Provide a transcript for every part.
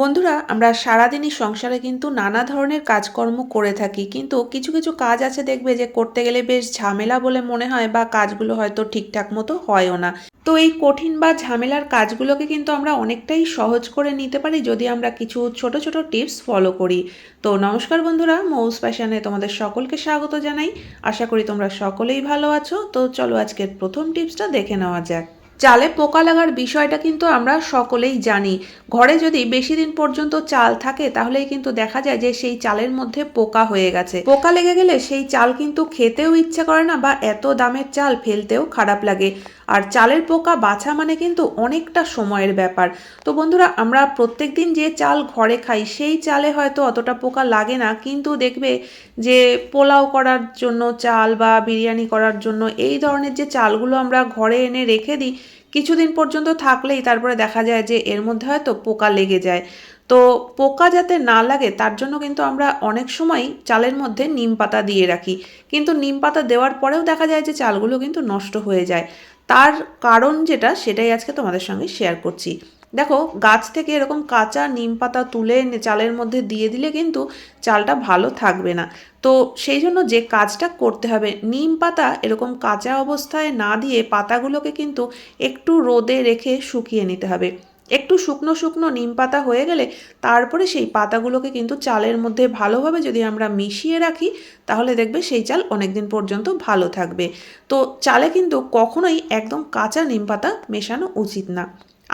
বন্ধুরা, আমরা সারাদিনই সংসারে কিন্তু নানা ধরনের কাজকর্ম করে থাকি, কিন্তু কিছু কিছু কাজ আছে দেখবে যে করতে গেলে বেশ ঝামেলা বলে মনে হয় বা কাজগুলো হয়তো ঠিকঠাক মতো হয়ও না। তো এই কঠিন বা ঝামেলার কাজগুলোকে কিন্তু আমরা অনেকটাই সহজ করে নিতে পারি যদি আমরা কিছু ছোট ছোট টিপস ফলো করি। তো নমস্কার বন্ধুরা, মৌস প্যাশনে তোমাদের সকলকে স্বাগত জানাই। আশা করি তোমরা সকলেই ভালো আছো। তো চলো আজকের প্রথম টিপসটা দেখে নেওয়া যাক। চালে পোকা লাগার বিষয়টা কিন্তু আমরা সকলেই জানি। ঘরে যদি বেশি দিন পর্যন্ত চাল থাকে, তাহলেই কিন্তু দেখা যায় যে সেই চালের মধ্যে পোকা হয়ে গেছে। পোকা লেগে গেলে সেই চাল কিন্তু খেতেও ইচ্ছা করে না বা এত দামের চাল ফেলতেও খারাপ লাগে। আর চালের পোকা বাছা মানে কিন্তু অনেকটা সময়ের ব্যাপার। তো বন্ধুরা, আমরা প্রত্যেক দিন যে চাল ঘরে খাই, সেই চালে হয়তো অতটা পোকা লাগে না, কিন্তু দেখবে যে পোলাও করার জন্য চাল বা বিরিয়ানি করার জন্য এই ধরনের যে চালগুলো আমরা ঘরে এনে রেখে দিই কিছুদিন পর্যন্ত থাকলেই তারপরে দেখা যায় যে এর মধ্যে হয়তো পোকা লেগে যায়। তো পোকা যাতে না লাগে, তার জন্য কিন্তু আমরা অনেক সময় চালের মধ্যে নিম পাতা দিয়ে রাখি। কিন্তু নিম পাতা দেওয়ার পরেও দেখা যায় যে চালগুলো কিন্তু নষ্ট হয়ে যায়। তার কারণ যেটা, সেটাই আজকে তোমাদের সঙ্গে শেয়ার করছি। দেখো, গাছ থেকে এরকম কাঁচা নিম পাতা তুলে চালের মধ্যে দিয়ে দিলে কিন্তু চালটা ভালো থাকবে না। তো সেই জন্য যে কাজটা করতে হবে, নিম পাতা এরকম কাঁচা অবস্থায় না দিয়ে পাতাগুলোকে কিন্তু একটু রোদে রেখে শুকিয়ে নিতে হবে। একটু শুকনো শুকনো নিম পাতা হয়ে গেলে তারপরে সেই পাতাগুলোকে কিন্তু চালের মধ্যে ভালোভাবে যদি আমরা মিশিয়ে রাখি, তাহলে দেখবে সেই চাল অনেক দিন পর্যন্ত ভালো থাকবে। তো চালে কিন্তু কখনোই একদম কাঁচা নিম পাতা মেশানো উচিত না।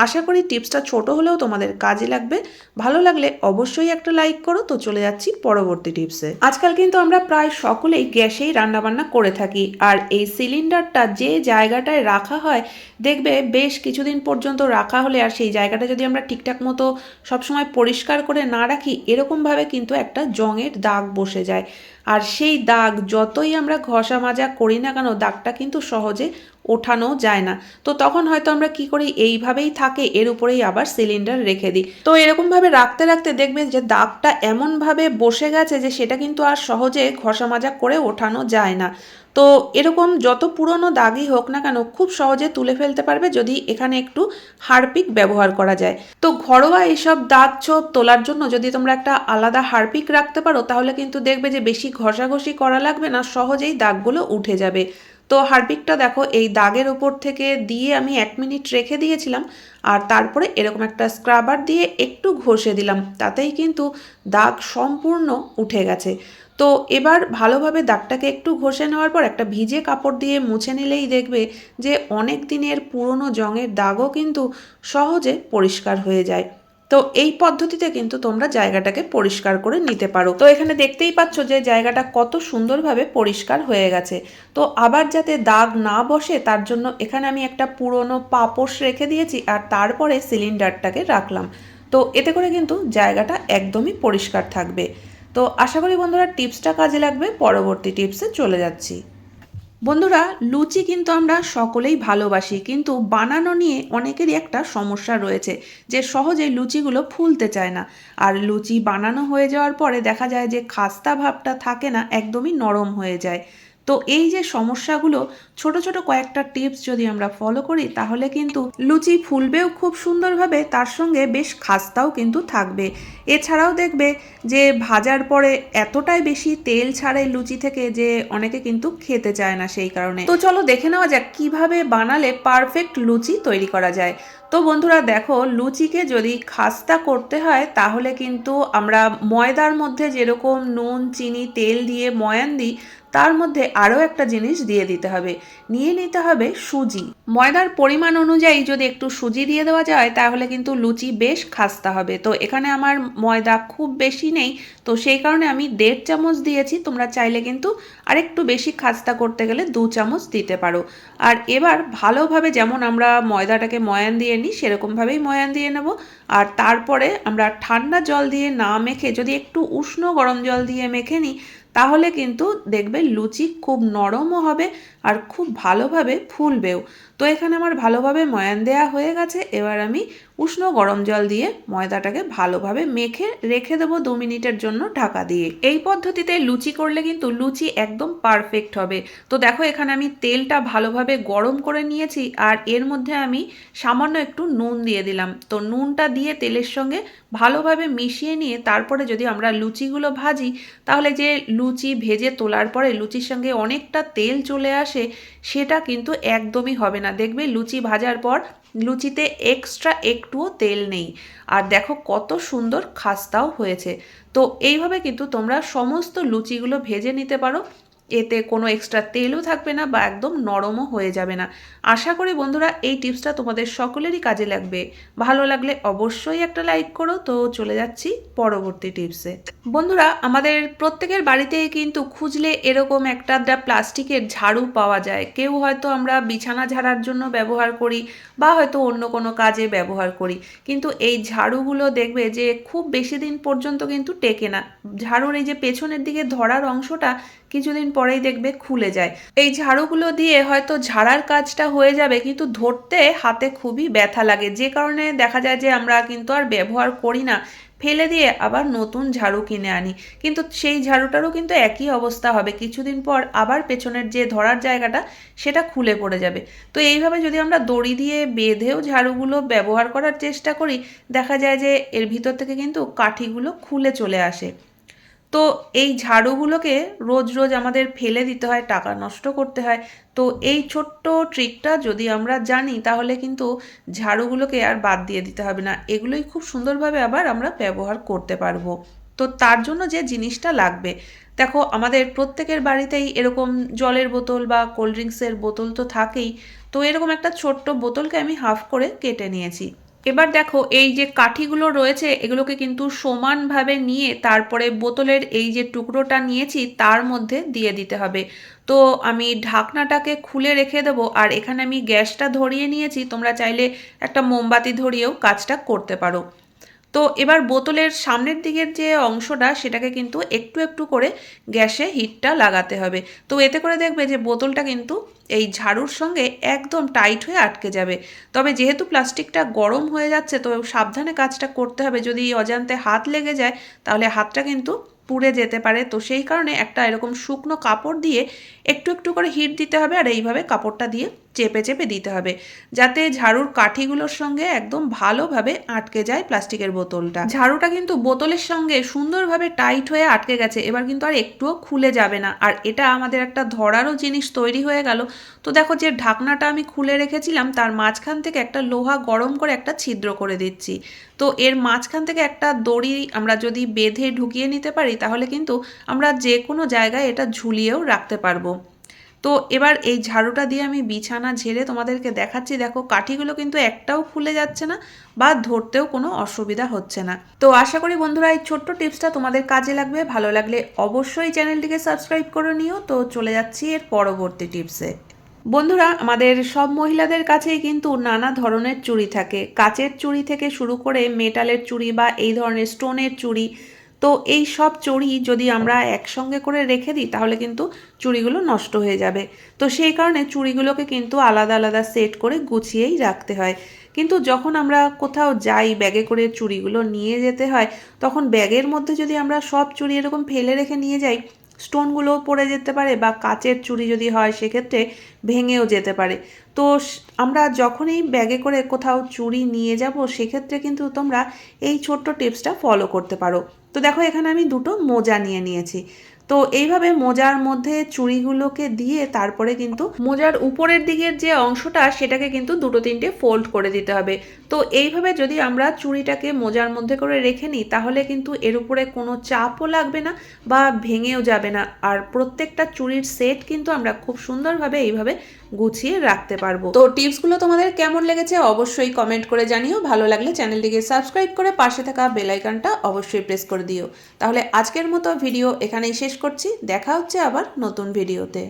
আশা করি টিপসটা ছোট হলেও তোমাদের কাজে লাগবে। ভালো লাগলে অবশ্যই একটা লাইক করো। তো চলে যাচ্ছি পরবর্তী টিপসে। আজকাল কিন্তু আমরা প্রায় সকলেই গ্যাসেই রান্নাবান্না করে থাকি। আর এই সিলিন্ডারটা যে জায়গাটায় রাখা হয়, দেখবে বেশ কিছুদিন পর্যন্ত রাখা হলে আর সেই জায়গাটা যদি আমরা ঠিকঠাক মতো সবসময় পরিষ্কার করে না রাখি, এরকমভাবে কিন্তু একটা জঙের দাগ বসে যায়। আর সেই দাগ যতই আমরা ঘষা মাজা করি না কেন, দাগটা কিন্তু সহজে ওঠানো যায় না। তো তখন হয়তো আমরা কি করি? এইভাবেই থাকে, এর উপরেই আবার সিলিন্ডার রেখে দিই। তো এরকমভাবে রাখতে রাখতে দেখবে যে দাগটা এমনভাবে বসে গেছে যে সেটা কিন্তু আর সহজে ঘষা মাজা করে ওঠানো যায় না। তো এরকম যত পুরনো দাগই হোক না কেন, খুব সহজে তুলে ফেলতে পারবে যদি এখানে একটু হারপিক ব্যবহার করা যায়। তো ঘরোয়া এইসব দাগ ছোপ তোলার জন্য যদি তোমরা একটা আলাদা হারপিক রাখতে পারো, তাহলে কিন্তু দেখবে যে বেশি ঘষাঘষি করা লাগবে না, সহজেই দাগগুলো উঠে যাবে। তো হারপিকটা দেখো, এই দাগের ওপর থেকে দিয়ে আমি এক মিনিট রেখে দিয়েছিলাম আর তারপরে এরকম একটা স্ক্রাবার দিয়ে একটু ঘষে দিলাম, তাতেই কিন্তু দাগ সম্পূর্ণ উঠে গেছে। তো এবার ভালোভাবে দাগটাকে একটু ঘষে নেওয়ার পর একটা ভিজে কাপড় দিয়ে মুছে নিলেই দেখবে যে অনেক দিনের পুরনো জঙের দাগও কিন্তু সহজে পরিষ্কার হয়ে যায়। তো এই পদ্ধতিতে কিন্তু তোমরা জায়গাটাকে পরিষ্কার করে নিতে পারো। তো এখানে দেখতেই পাচ্ছ যে জায়গাটা কত সুন্দরভাবে পরিষ্কার হয়ে গেছে। তো আবার যাতে দাগ না বসে তার জন্য এখানে আমি একটা পুরনো পাপোশ রেখে দিয়েছি আর তারপরে সিলিন্ডারটাকে রাখলাম। তো এতে করে কিন্তু জায়গাটা একদমই পরিষ্কার থাকবে। তো আশা করি বন্ধুরা টিপসটা কাজে লাগবে। পরবর্তী টিপসে চলে যাচ্ছি। বন্ধুরা, লুচি কিন্তু আমরা সকলেই ভালোবাসি, কিন্তু বানানো নিয়ে অনেকেরই একটা সমস্যা রয়েছে, যে সহজে লুচিগুলো ফুলতে চায় না। আর লুচি বানানো হয়ে যাওয়ার পরে দেখা যায় যে খাস্তা ভাবটা থাকে না, একদমই নরম হয়ে যায়। তো এই যে সমস্যাগুলো, ছোট ছোট কয়েকটা টিপস যদি আমরা ফলো করি, তাহলে কিন্তু লুচি ফুলবেও খুব সুন্দরভাবে তার সঙ্গে বেশ খাস্তাও কিন্তু থাকবে। এছাড়াও দেখবে যে ভাজার পরে এতটাই বেশি তেল ছাড়ে লুচি থেকে যে অনেকে কিন্তু খেতে চায় না সেই কারণে। তো চলো দেখে নেওয়া যাক কীভাবে বানালে পারফেক্ট লুচি তৈরি করা যায়। তো বন্ধুরা দেখো, লুচিকে যদি খাস্তা করতে হয়, তাহলে কিন্তু আমরা ময়দার মধ্যে যেরকম নুন, চিনি, তেল দিয়ে ময়ান দিই, তার মধ্যে আরও একটা জিনিস দিয়ে দিতে হবে। নিয়ে নিতে হবে সুজি। ময়দার পরিমাণ অনুযায়ী যদি একটু সুজি দিয়ে দেওয়া যায়, তাহলে কিন্তু লুচি বেশ খাস্তা হবে। তো এখানে আমার ময়দা খুব বেশি নেই, তো সেই কারণে আমি দেড় চামচ দিয়েছি। তোমরা চাইলে কিন্তু আরেকটু বেশি খাস্তা করতে গেলে দু চামচ দিতে পারো। আর এবার ভালোভাবে যেমন আমরা ময়দাটাকে ময়ান দিয়ে নিই, সেরকমভাবেই ময়ান দিয়ে নেব। আর তারপরে আমরা ঠান্ডা জল দিয়ে না মেখে, যদি একটু উষ্ণ গরম জল দিয়ে মেখে নিই, তাহলে কিন্তু দেখবে লুচি খুব নরমও হবে আর খুব ভালোভাবে ফুলবেও। তো এখানে আমার ভালোভাবে ময়ান দেয়া হয়ে গেছে। এবার আমি উষ্ণ গরম জল দিয়ে ময়দাটাকে ভালোভাবে মেখে রেখে দেবো দু মিনিটের জন্য ঢাকা দিয়ে। এই পদ্ধতিতে লুচি করলে কিন্তু লুচি একদম পারফেক্ট হবে। তো দেখো এখানে আমি তেলটা ভালোভাবে গরম করে নিয়েছি আর এর মধ্যে আমি সামান্য একটু নুন দিয়ে দিলাম। তো নুনটা দিয়ে তেলের সঙ্গে ভালোভাবে মিশিয়ে নিয়ে তারপরে যদি আমরা লুচিগুলো ভাজি, তাহলে যে লুচি ভেজে তোলার পরে লুচির সঙ্গে অনেকটা তেল চলে আসে, সেটা কিন্তু একদমই হবে না। দেখবে লুচি ভাজার পর লুচিতে এক্সট্রা একটুও তেল নেই। আর দেখো কত সুন্দর খাস্তাও হয়েছে। তো এইভাবে কিন্তু তোমরা সমস্ত লুচিগুলো ভেজে নিতে পারো। এতে কোনো এক্সট্রা তেলও থাকবে না বা একদম নরমও হয়ে যাবে না। আশা করি বন্ধুরা এই টিপসটা তোমাদের সকলেরই কাজে লাগবে। ভালো লাগলে অবশ্যই একটা লাইক করো। তো চলে যাচ্ছি পরবর্তী টিপসে বন্ধুরা, আমাদের প্রত্যেকের বাড়িতেই কিন্তু খুঁজলে এরকম একটা প্লাস্টিকের ঝাড়ু পাওয়া যায়। কেউ হয়তো আমরা বিছানা ঝাড়ার জন্য ব্যবহার করি বা হয়তো অন্য কোনো কাজে ব্যবহার করি। কিন্তু এই ঝাড়ুগুলো দেখবে যে খুব বেশি দিন পর্যন্ত কিন্তু টেকে না। ঝাড়ুর এই যে পেছনের দিকে ধরার অংশটা কিছুদিন পরেই দেখবে খুলে যায়। এই ঝাড়ুগুলো দিয়ে হয়তো ঝাড়ার কাজটা হয়ে যাবে, কিন্তু ধরতে হাতে খুবই ব্যথা লাগে। যে কারণে দেখা যায় যে আমরা কিন্তু আর ব্যবহার করি না। ফেলে দিয়ে আবার নতুন ঝাড়ু কিনে আনি। কিন্তু সেই ঝাড়ুটারও কিন্তু একই অবস্থা হবে। কিছুদিন পর আবার পেছনের যে ধরার জায়গাটা, সেটা খুলে পড়ে যাবে। তো এইভাবে যদি আমরা দড়ি দিয়ে বেঁধেও ঝাড়ুগুলো ব্যবহার করার চেষ্টা করি, দেখা যায় যে এর ভিতর থেকে কিন্তু কাঠিগুলো খুলে চলে আসে। তো এই ঝাড়ুগুলোকে রোজ রোজ আমাদের ফেলে দিতে হয়, টাকা নষ্ট করতে হয়। তো এই ছোট্ট ট্রিকটা যদি আমরা জানি, তাহলে কিন্তু ঝাড়ুগুলোকে আর বাদ দিয়ে দিতে হবে না। এগুলোই খুব সুন্দরভাবে আবার আমরা ব্যবহার করতে পারব। তো তার জন্য যে জিনিসটা লাগবে, দেখো আমাদের প্রত্যেকের বাড়িতেই এরকম জলের বোতল বা কোল্ড ড্রিঙ্কসের বোতল তো থাকেই। তো এরকম একটা ছোট্ট বোতলকে আমি হাফ করে কেটে নিয়েছি। এবার দেখো, এই যে কাঠিগুলো রয়েছে, এগুলোকে কিন্তু সমানভাবে নিয়ে তারপরে বোতলের এই যে টুকরোটা নিয়েছি, তার মধ্যে দিয়ে দিতে হবে। তো আমি ঢাকনাটাকে খুলে রেখে দেবো, আর এখানে আমি গ্যাসটা ধরিয়ে নিয়েছি, তোমরা চাইলে একটা মোমবাতি ধরিয়েও কাজটা করতে পারো। তো এবার বোতলের সামনের দিকের যে অংশটা, সেটাকে কিন্তু একটু একটু করে গ্যাসে হিটটা লাগাতে হবে। তো এতে করে দেখবে যে বোতলটা কিন্তু এই ঝাড়ুর সঙ্গে একদম টাইট হয়ে আটকে যাবে। তবে যেহেতু প্লাস্টিকটা গরম হয়ে যাচ্ছে, তো সাবধানে কাজটা করতে হবে। যদি অজান্তে হাত লেগে যায়, তাহলে হাতটা কিন্তু পুড়ে যেতে পারে। তো সেই কারণে একটা এরকম শুকনো কাপড় দিয়ে একটু একটু করে হিট দিতে হবে, আর এইভাবে কাপড়টা দিয়ে চেপে চেপে দিতে হবে, যাতে ঝাড়ুর কাঠিগুলোর সঙ্গে একদম ভালোভাবে আটকে যায় প্লাস্টিকের বোতলটা। ঝাড়ুটা কিন্তু বোতলের সঙ্গে সুন্দরভাবে টাইট হয়ে আটকে গেছে, এবার কিন্তু আর একটুও খুলে যাবে না। আর এটা আমাদের একটা ধরারও জিনিস তৈরি হয়ে গেল। তো দেখো যে ঢাকনাটা আমি খুলে রেখেছিলাম, তার মাঝখান থেকে একটা লোহা গরম করে একটা ছিদ্র করে দিচ্ছি। তো এর মাঝখান থেকে একটা দড়ি আমরা যদি বেঁধে ঢুকিয়ে নিতে পারি, তাহলে কিন্তু আমরা যে কোনো জায়গায় এটা ঝুলিয়েও রাখতে পারব। তো এবার এই ঝাড়ুটা দিয়ে আমি বিছানা ঝেড়ে তোমাদেরকে দেখাচ্ছি। দেখো, কাঠিগুলো কিন্তু একটাও ফুলে যাচ্ছে না বা ধরতেও কোনো অসুবিধা হচ্ছে না। তো আশা করি বন্ধুরা এই ছোট্ট টিপসটা তোমাদের কাজে লাগবে। ভালো লাগলে অবশ্যই চ্যানেলটিকে সাবস্ক্রাইব করে নিও। তো চলে যাচ্ছি এর পরবর্তী টিপসে। বন্ধুরা, আমাদের সব মহিলাদের কাছেই কিন্তু নানা ধরনের চুড়ি থাকে। কাচের চুড়ি থেকে শুরু করে মেটালের চুড়ি বা এই ধরনের স্টোনের চুড়ি তো এই সব চুড়ি যদি আমরা একসঙ্গে করে রেখে দিই, তাহলে কিন্তু চুড়িগুলো নষ্ট হয়ে যাবে। তো সেই কারণে চুড়িগুলোকে কিন্তু আলাদা আলাদা সেট করে গুছিয়েই রাখতে হয়। কিন্তু যখন আমরা কোথাও যাই ব্যাগে করে চুড়িগুলো নিয়ে যেতে হয়, তখন ব্যাগের মধ্যে যদি আমরা সব চুড়ি এরকম ফেলে রেখে নিয়ে যাই স্টোনগুলোও পড়ে যেতে পারে বা কাচের চুড়ি যদি হয়, সেক্ষেত্রে ভেঙেও যেতে পারে। তো আমরা যখনই ব্যাগে করে কোথাও চুড়ি নিয়ে যাব, সেক্ষেত্রে কিন্তু তোমরা এই ছোট্ট টিপসটা ফলো করতে পারো। তো দেখো, এখানে আমি দুটো মোজা নিয়ে নিয়েছি। তো এইভাবে মোজার মধ্যে চুড়িগুলোকে দিয়ে তারপরে কিন্তু মোজার উপরের দিকের যে অংশটা, সেটাকে কিন্তু দুটো তিনটে ফোল্ড করে দিতে হবে। তো এইভাবে যদি আমরা চুড়িটাকে মোজার মধ্যে করে রেখে নিই, তাহলে কিন্তু এর উপরে কোনো চাপও লাগবে না বা ভেঙেও যাবে না। আর প্রত্যেকটা চুড়ির সেট কিন্তু আমরা খুব সুন্দরভাবে এইভাবে গুছিয়ে রাখতে পারব। তো টিপসগুলো তোমাদের কেমন লেগেছে অবশ্যই কমেন্ট করে জানিও। ভালো লাগলে চ্যানেলটিকে সাবস্ক্রাইব করে পাশে থাকা বেলাইকানটা অবশ্যই প্রেস করে দিও। তাহলে আজকের মতো ভিডিও এখানেই শেষ করছি। দেখা হচ্ছে আবার নতুন ভিডিওতে